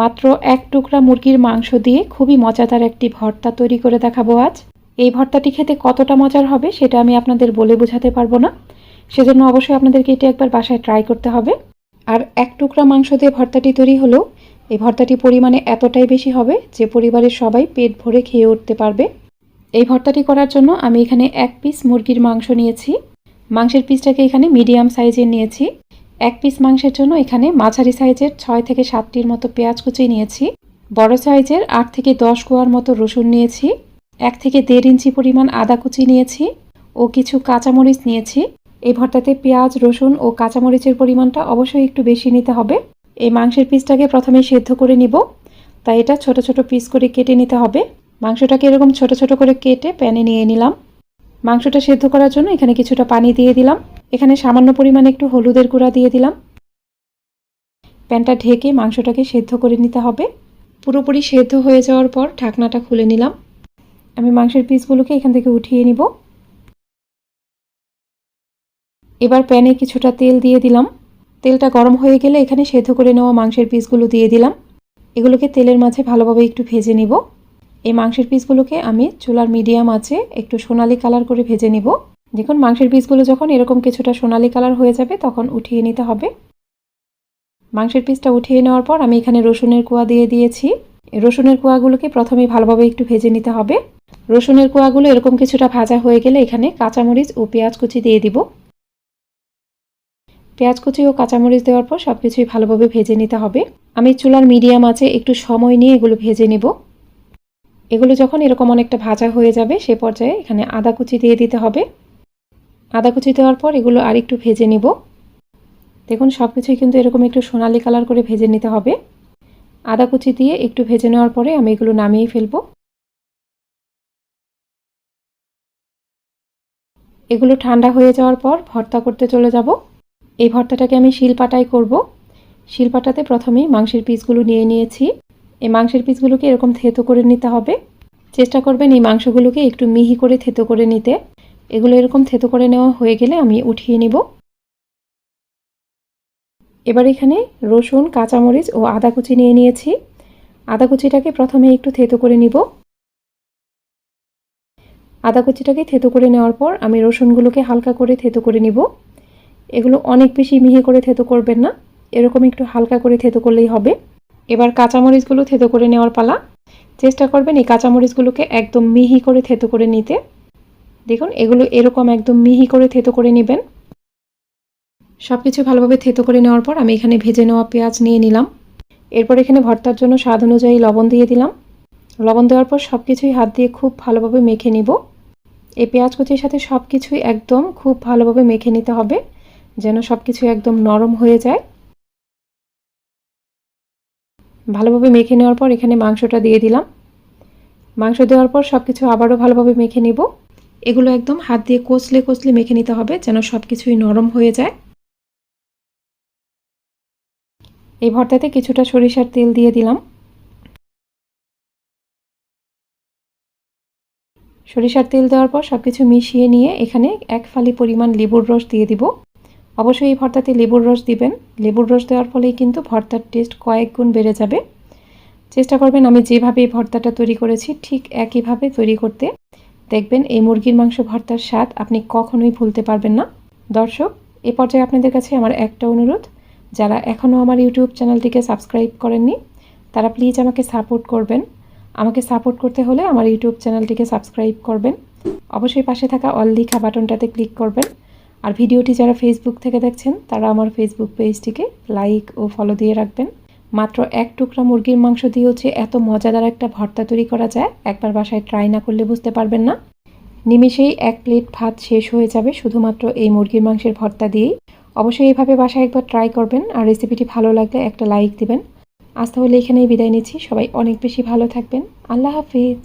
মাত্র এক টুকরা মুরগির মাংস দিয়ে খুবই মজাদার একটি ভর্তা তৈরি করে দেখাবো আজ। এই ভর্তাটি খেতে কতটা মজার হবে সেটা আমি আপনাদের বলে বোঝাতে পারব না। সেজন্য অবশ্যই আপনাদেরকে এটি একবার বাসায় ট্রাই করতে হবে। আর এক টুকরা মাংস দিয়ে ভর্তাটি তৈরি হলেও এই ভর্তাটি পরিমাণে এতটাই বেশি হবে যে পরিবারের সবাই পেট ভরে খেয়ে উঠতে পারবে। এই ভর্তাটি করার জন্য আমি এখানে এক পিস মুরগির মাংস নিয়েছি। মাংসের পিসটাকে এখানে মিডিয়াম সাইজের নিয়েছি। এক পিস মাংসের জন্য এখানে মাঝারি সাইজের ছয় থেকে সাতটির মতো পেঁয়াজ কুচি নিয়েছি, বড় সাইজের আট থেকে দশ কোয়ার মতো রসুন নিয়েছি, এক থেকে দেড় ইঞ্চি পরিমাণ আদা কুচি নিয়েছি ও কিছু কাঁচামরিচ নিয়েছি। এই ভর্তাতে পেঁয়াজ, রসুন ও কাঁচামরিচের পরিমাণটা অবশ্যই একটু বেশি নিতে হবে। এই মাংসের পিসটাকে প্রথমে সেদ্ধ করে নিব, তাই এটা ছোট ছোট পিস করে কেটে নিতে হবে। মাংসটাকে এরকম ছোট ছোট করে কেটে প্যানে নিয়ে নিলাম। মাংসটা সেদ্ধ করার জন্য এখানে কিছুটা পানি দিয়ে দিলাম। এখানে সামান্য পরিমাণে একটু হলুদের গুঁড়া দিয়ে দিলাম। প্যানটা ঢেকে মাংসটাকে সেদ্ধ করে নিতে হবে। পুরোপুরি সেদ্ধ হয়ে যাওয়ার পর ঢাকনাটা খুলে নিলাম। আমি মাংসের পিসগুলোকে এখান থেকে উঠিয়ে নিব। এবার প্যানে কিছুটা তেল দিয়ে দিলাম। তেলটা গরম হয়ে গেলে এখানে সেদ্ধ করে নেওয়া মাংসের পিসগুলো দিয়ে দিলাম। এগুলোকে তেলের মাঝে ভালোভাবে একটু ভেজে নিব। এই মাংসের পিসগুলোকে আমি চুলার মিডিয়াম আছে একটু সোনালি কালার করে ভেজে নিব। দেখুন, মাংসের পিসগুলো যখন এরকম কিছুটা সোনালি কালার হয়ে যাবে, তখন উঠিয়ে নিতে হবে। মাংসের পিসটা উঠিয়ে নেওয়ার পর আমি এখানে রসুনের কুয়া দিয়ে দিয়েছি। রসুনের কুয়াগুলোকে প্রথমে ভালোভাবে একটু ভেজে নিতে হবে। রসুনের কুয়াগুলো এরকম কিছুটা ভাজা হয়ে গেলে এখানে কাঁচামরিচ ও পেঁয়াজ কুচি দিয়ে দিব। পেঁয়াজ কুচি ও কাঁচামরিচ দেওয়ার পর সব কিছুই ভালোভাবে ভেজে নিতে হবে। আমি চুলার মিডিয়াম আছে, একটু সময় নিয়ে এগুলো ভেজে নিব। এগুলো যখন এরকম অনেকটা ভাজা হয়ে যাবে, সে পর্যায়ে এখানে আদা কুচি দিয়ে দিতে হবে। আদা কুচি দেওয়ার পর এগুলো আর একটু ভেজে নিব। দেখুন সব কিছুই কিন্তু এরকম একটু সোনালি কালার করে ভেজে নিতে হবে। আদা কুচি দিয়ে একটু ভেজে নেওয়ার পরে আমি এগুলো নামিয়ে ফেলব। এগুলো ঠান্ডা হয়ে যাওয়ার পর ভর্তা করতে চলে যাব। এই ভর্তাটাকে আমি শিলপাটায় করব। শিলপাটাতে প্রথমেই মাংসের পিসগুলো নিয়ে নিয়েছি। এই মাংসের পিসগুলোকে এরকম থেতো করে নিতে হবে। চেষ্টা করবেন এই মাংসগুলোকে একটু মিহি করে থেতো করে নিতে। এগুলো এরকম থেতো করে নেওয়া হয়ে গেলে আমি উঠিয়ে নিব। এবার এখানে রসুন, কাঁচামরিচ ও আদা কুচি নিয়ে নিয়েছি। আদা কুচিটাকে প্রথমে একটু থেতো করে নিব। আদা কুচিটাকে থেতো করে নেওয়ার পর আমি রসুনগুলোকে হালকা করে থেতো করে নিব। এগুলো অনেক বেশি মিহি করে থেতো করবেন না। এরকম একটু হালকা করে থেতো করলেই হবে। এবার কাঁচামরিচগুলো থেতো করে নেওয়ার পালা। চেষ্টা করবেন এই কাঁচামরিচগুলোকে একদম মিহি করে থেতো করে নিতে। দেখুন, এগুলো এরকম একদম মিহি করে থেতো করে নেবেন। সব কিছু ভালোভাবে থেতো করে নেওয়ার পর আমি এখানে ভেজে নেওয়া পেঁয়াজ নিয়ে নিলাম। এরপর এখানে ভর্তার জন্য স্বাদ অনুযায়ী লবণ দিয়ে দিলাম। লবণ দেওয়ার পর সব কিছুই হাত দিয়ে খুব ভালোভাবে মেখে নিব। এই পেঁয়াজ কুচির সাথে সব কিছুই একদম খুব ভালোভাবে মেখে নিতে হবে, যেন সব কিছু একদম নরম হয়ে যায়। ভালোভাবে মেখে নেওয়ার পর এখানে মাংসটা দিয়ে দিলাম। মাংস দেওয়ার পর সব কিছু আবারও ভালোভাবে মেখে নিব। এগুলো একদম হাত দিয়ে কচলে কচলে মেখে নিতে হবে যেন সব কিছুই নরম হয়ে যায়। এই ভর্তাতে কিছুটা সরিষার তেল দিয়ে দিলাম। সরিষার তেল দেওয়ার পর সব কিছু মিশিয়ে নিয়ে এখানে এক ফালি পরিমাণ লেবুর রস দিয়ে দিব। অবশ্যই এই ভর্তাতে লেবুর রস দিবেন। লেবুর রস দেওয়ার ফলেই কিন্তু ভর্তার টেস্ট কয়েক গুণ বেড়ে যাবে। চেষ্টা করবেন আমি যেভাবে এই ভর্তাটা তৈরি করেছি ঠিক একইভাবে তৈরি করতে। দেখবেন এই মুরগির মাংস ভর্তার স্বাদ আপনি কখনোই ভুলতে পারবেন না। দর্শক, এ পর্যায়ে আপনাদের কাছে আমার একটা অনুরোধ। যারা এখনও আমার ইউটিউব চ্যানেলটিকে সাবস্ক্রাইব করেননি, তারা প্লিজ আমাকে সাপোর্ট করবেন। আমাকে সাপোর্ট করতে হলে আমার ইউটিউব চ্যানেলটিকে সাবস্ক্রাইব করবেন। অবশ্যই পাশে থাকা অল লিখা বাটনটাতে ক্লিক করবেন। আর ভিডিওটি যারা ফেসবুক থেকে দেখছেন, তারা আমার ফেসবুক পেজটিকে লাইক ও ফলো দিয়ে রাখবেন। মাত্র এক টুকরা মুরগির মাংস দিয়ে হচ্ছে এত মজাদার একটা ভর্তা তৈরি করা যায়, একবার বাসায় ট্রাই না করলে বুঝতে পারবেন না। নিমিষেই এক প্লেট ভাত শেষ হয়ে যাবে শুধুমাত্র এই মুরগির মাংসের ভর্তা দিয়েই। অবশ্যই এইভাবে বাসায় একবার ট্রাই করবেন আর রেসিপিটি ভালো লাগলে একটা লাইক দিবেন। আজ তাহলে এখানেই বিদায় নিচ্ছি। সবাই অনেক বেশি ভালো থাকবেন। আল্লাহ হাফিজ।